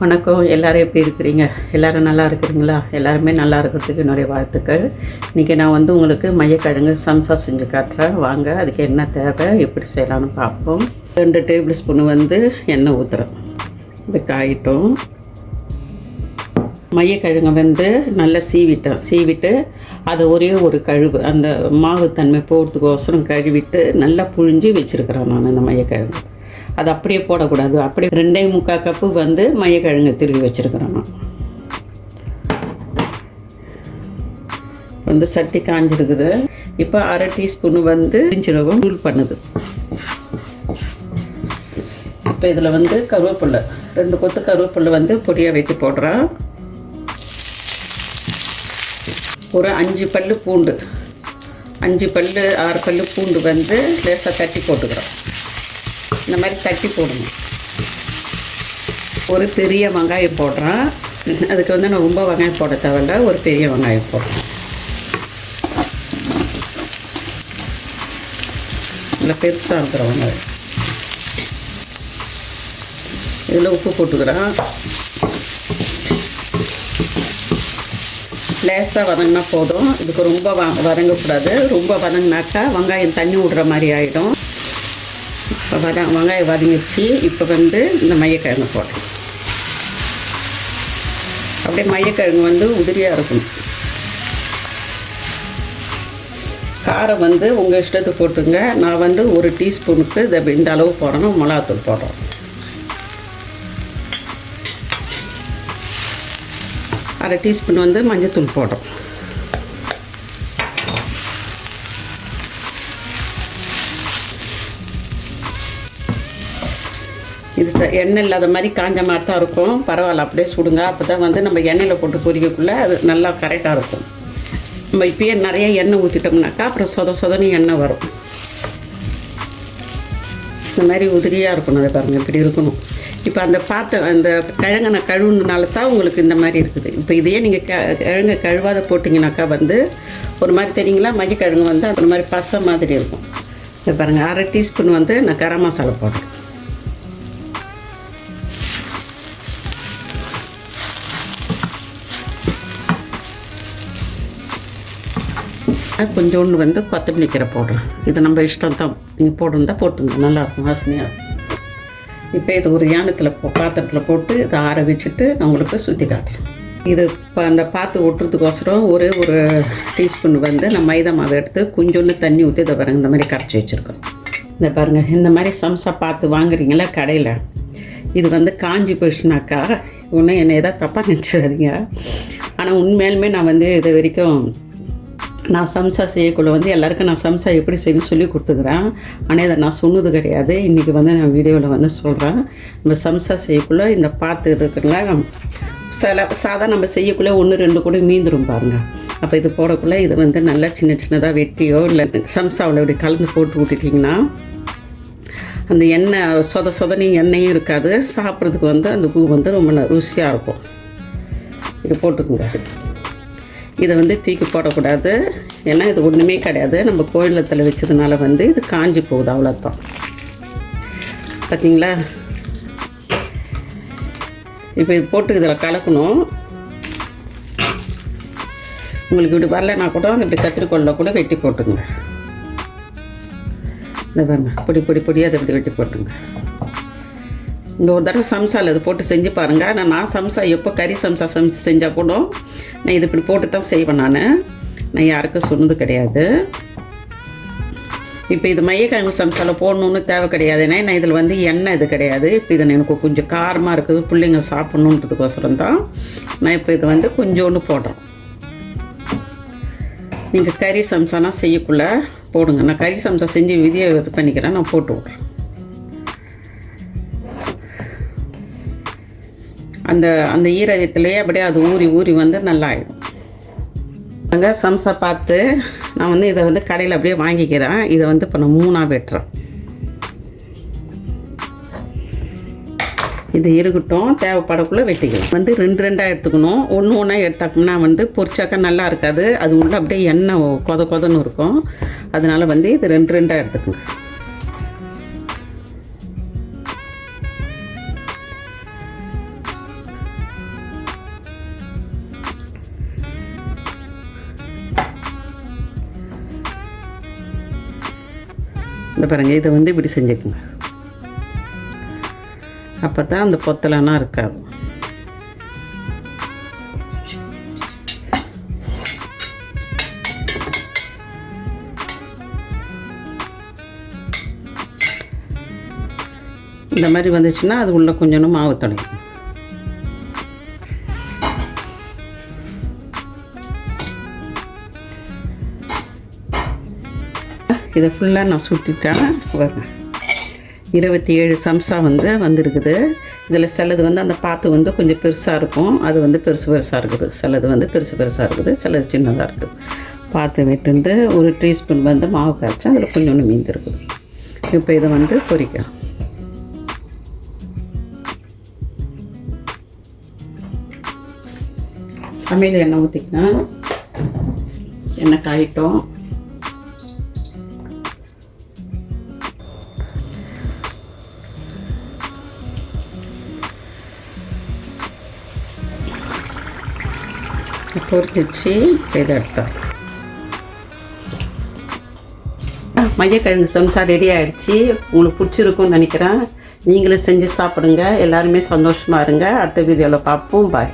வணக்கம். எல்லாரும் எப்படி இருக்கிறீங்க? எல்லாரும் நல்லா இருக்கிறீங்களா? எல்லாருமே நல்லா இருக்கிறதுக்கு என்னுடைய வாழ்த்துக்கள். இன்றைக்கி நான் வந்து உங்களுக்கு மையக்கிழங்கு சம்சா செஞ்சு காட்டுறேன். வாங்க அதுக்கு என்ன தேவை எப்படி செய்யலாம்னு பார்ப்போம். ரெண்டு டேபிள் ஸ்பூன் வந்து எண்ணெய் ஊற்றுறேன் இது காயிட்டும். மையக்கிழங்கை வந்து நல்லா சீவிட்டேன். சீவிட்டு அதை ஒரே ஒரு கழுவு அந்த மாவு தன்மை போகிறதுக்கோசரம் கழுவிட்டு நல்லா புழிஞ்சு வச்சுருக்கிறேன் நான் அந்த மையக்கிழங்கு. அது அப்படியே போடக்கூடாது. அப்படியே ரெண்டே முக்கால் கப்பு வந்து மையக்கிழங்கு திருவி வச்சுருக்குறோம் நான். வந்து சட்டி காஞ்சிருக்குது. இப்போ அரை டீஸ்பூன் வந்து பிரிஞ்சிரகம் தூள் பண்ணுது. இப்போ இதில் வந்து கருவேப்பில்லை ரெண்டு கொத்து கருவேப்பில்லை வந்து பொடியாக வெட்டி போடுறேன். ஒரு அஞ்சு பல்லு பூண்டு. அஞ்சு பல் ஆறு பல்லு பூண்டு வந்து லேசாக தட்டி போட்டுக்கிறோம். இந்த மாதிரி தட்டி போடணும் ஒரு பெரிய வெங்காயம் போடுறேன். அதுக்கு வந்து நான் ரொம்ப வெங்காயம் போட தேவையில்ல ஒரு பெரிய வெங்காயம் போடுறேன். இல்லை பெருசாக இருக்கிற வெங்காயம். இதில் உப்பு போட்டுக்கிறேன். லேசாக வதங்கினா போதும். இதுக்கு ரொம்ப வ வதங்கக்கூடாது. ரொம்ப வதங்கினாக்கா வெங்காயம் தண்ணி விடுற மாதிரி ஆகிடும் இப்போ வத வெங்காயம் வதங்கிடுச்சு இப்போ வந்து இந்த மையக்கிழங்கு போடுறேன். அப்படியே மையக்கிழங்கு வந்து உதிரியாக இருக்கும் காரம் வந்து உங்கள் இஷ்டத்துக்கு போட்டுங்க நான் வந்து ஒரு டீஸ்பூனுக்கு இதை இந்த அளவு போடணும். மிளகாத்தூள் போடுறோம். அரை டீஸ்பூன் வந்து மஞ்சத்தூள் போடுறோம். எண்ணெய் இல்லாத மாதிரி காஞ்ச மாதிரி தான் இருக்கும். பரவாயில்ல அப்படியே சுடுங்க. அப்போ தான் வந்து நம்ம எண்ணெயில் போட்டு பொரிக்கக்குள்ளே அது நல்லா கரெக்டாக இருக்கும். நம்ம இப்பயே நிறைய எண்ணெய் ஊற்றிட்டோம்னாக்கா அப்புறம் சொத சொதன்னு எண்ணெய் வரும். இந்த மாதிரி உதிரியாக இருக்கணும் அதை பாருங்கள் இப்படி இருக்கணும். இப்போ அந்த பாத்திரம் அந்த கிழங்கை நான் கழுவுனால தான் உங்களுக்கு இந்த மாதிரி இருக்குது. இப்போ இதையே நீங்கள் க கிழங்கு கழுவாத போட்டிங்கனாக்கா வந்து ஒரு மாதிரி தெரியுங்களா? மையக்கிழங்கு வந்து அந்த மாதிரி பசை மாதிரி இருக்கும். இதை பாருங்கள் அரை டீஸ்பூன் வந்து நான் கரம் மசாலா போடுறேன். கொஞ்சோண்டு வந்து கொத்தமல்லி கீரை போடுறேன் இது நம்ம இஷ்டம் தான். நீங்கள் போடுறதா போட்டுங்க. நல்லாயிருக்கும் வாசனையாக இருக்கும். இப்போ இது ஒரு யானத்தில் பாத்திரத்தில் போட்டு இதை ஆற வச்சுட்டு நான் உங்களுக்கு சுற்றி காட்டேன் இது இப்போ அந்த பாத்து ஒட்டுறதுக்கோசரம் ஒரே ஒரு டீஸ்பூன் வந்து நான் மைதா மாவு எடுத்து கொஞ்சோண்டு தண்ணி ஊற்றி இதை பாருங்கள் இந்த மாதிரி கரைச்சி வச்சுருக்கோம். இந்த பாருங்கள் இந்த மாதிரி சம்சா பார்த்து வாங்குறீங்களா கடையில்? இது வந்து காஞ்சி போயிடுச்சுனாக்கா ஒன்றும் என்னை எதாவது தப்பாக நினச்சிடாதீங்க. ஆனால் உண்மையாலுமே நான் வந்து இது வரைக்கும் நான் சம்சா செய்யக்குள்ள வந்து எல்லாருக்கும் நான் சம்சா எப்படி செய்யணும் சொல்லி கொடுத்துக்கிறேன். ஆனால் இதை நான் சொன்னது கிடையாது. இன்றைக்கி வந்து நான் வீடியோவில் வந்து சொல்கிறேன் நம்ம சம்சா செய்யக்குள்ளே இந்த பாத்து இருக்குங்களா நம் சில சாதா நம்ம செய்யக்குள்ளே ஒன்று ரெண்டு கூட மீந்துரும் பாருங்கள் அப்போ இது போடக்குள்ளே இது வந்து நல்லா சின்ன சின்னதாக வெட்டியோ இல்லை சம்சாவில் இப்படி கலந்து போட்டு விட்டுட்டிங்கன்னா அந்த எண்ணெய் சொத சொதனி எண்ணெயும் இருக்காது. சாப்பிட்றதுக்கு வந்து அந்த பூ வந்து ரொம்ப ருசியாக இருக்கும். இது போட்டுக்குங்க. இதை வந்து தூக்கி போடக்கூடாது. ஏன்னா இது ஒன்றுமே கிடையாது. நம்ம கோயிலத்தில் வச்சதுனால வந்து இது காஞ்சி போகுது அவ்வளோதான் பார்த்தீங்களா இப்போ இது போட்டு இதில் கலக்கணும். உங்களுக்கு இப்படி வரலைன்னா கூட அந்த இப்படி கத்திரிக்கோலில் கூட வெட்டி போட்டுங்க. இந்த பாருங்க பொடி பொடி பொடியாக அதை இப்படி வெட்டி போட்டுங்க. இந்த ஒரு தடவை சம்சாவில் இது போட்டு செஞ்சு பாருங்கள் நான் நான் சம்சா எப்போ கறி சம்சா சமைச்சு செஞ்சால் கூட நான் இது இப்படி போட்டு தான் செய்வேன் நான். நான் யாருக்கும் சொன்னது கிடையாது. இப்போ இது மையக்கிழங்கு சம்சாவில் போடணுன்னு தேவை கிடையாது. ஏன்னா நான் இதில் வந்து எண்ணெய் இது கிடையாது. இப்போ இது எனக்கு கொஞ்சம் காரமாக இருக்குது. பிள்ளைங்க சாப்பிட்ணுன்றதுக்கோசரம் தான் நான் இப்போ இது வந்து கொஞ்சோண்டு போடுறேன் நீங்கள் கறி சம்சானா செய்யக்குள்ள போடுங்க. நான் கறி சம்சா செஞ்சு விதியை இது பண்ணிக்கிறேன். நான் போட்டு விட்றேன். அந்த அந்த ஈரத்திலேயே அப்படியே அது ஊறி ஊறி வந்து நல்லா ஆயிடும் அங்கே சம்சா பார்த்து நான் வந்து இதை வந்து கடையில் அப்படியே வாங்கிக்கிறேன். இதை வந்து இப்போ நான் மூணாக வெட்டுறேன். இது இருக்கட்டும் தேவைப்படக்குள்ளே வெட்டிக்கலாம். வந்து ரெண்டு ரெண்டாக எடுத்துக்கணும். ஒன்று ஒன்றா எடுத்தாக்கம்னா வந்து பொரிச்சாக்கா நல்லா இருக்காது. அது உள்ள அப்படியே எண்ணெய் கொத கொதன்னு இருக்கும். அதனால வந்து இது ரெண்டு ரெண்டாக எடுத்துக்கோங்க இந்த பாருங்க இதை வந்து இப்படி செஞ்சுக்குங்க. அப்போ தான் அந்த பொத்தலைனா இருக்காது. இந்த மாதிரி வந்துச்சுன்னா அது உள்ளே கொஞ்சம் மாவு தொடங்கும் இதை ஃபுல்லாக நான் சுட்டிட்டேன் இருபத்தி ஏழு சம்சா வந்து வந்திருக்குது. இதில் சிலது வந்து அந்த பாத்து வந்து கொஞ்சம் பெருசாக இருக்கும். அது வந்து பெருசு பெருசாக இருக்குது. சிலது வந்து பெருசு பெருசாக இருக்குது. சிலது சின்னதாக இருக்குது. பாத்து விட்டுருந்து ஒரு டீஸ்பூன் வந்து மாவு காய்ச்சி அதில் கொஞ்சோண்டு மீந்து இருக்குது. இப்போ இதை வந்து பொரிக்கலாம் சமையல் எண்ணெய் ஊற்றிக்கலாம் எண்ணெய் காயிட்டோம். பொரிச்சிச்சு இதை எடுத்தோம். மையக்கிழங்கு சம்சா ரெடி ஆகிடுச்சு உங்களுக்கு பிடிச்சிருக்கும்னு நினைக்கிறேன். நீங்களும் செஞ்சு சாப்பிடுங்க. எல்லாருமே சந்தோஷமாக இருங்க. அடுத்த வீடியோவில் பார்ப்போம். பாய்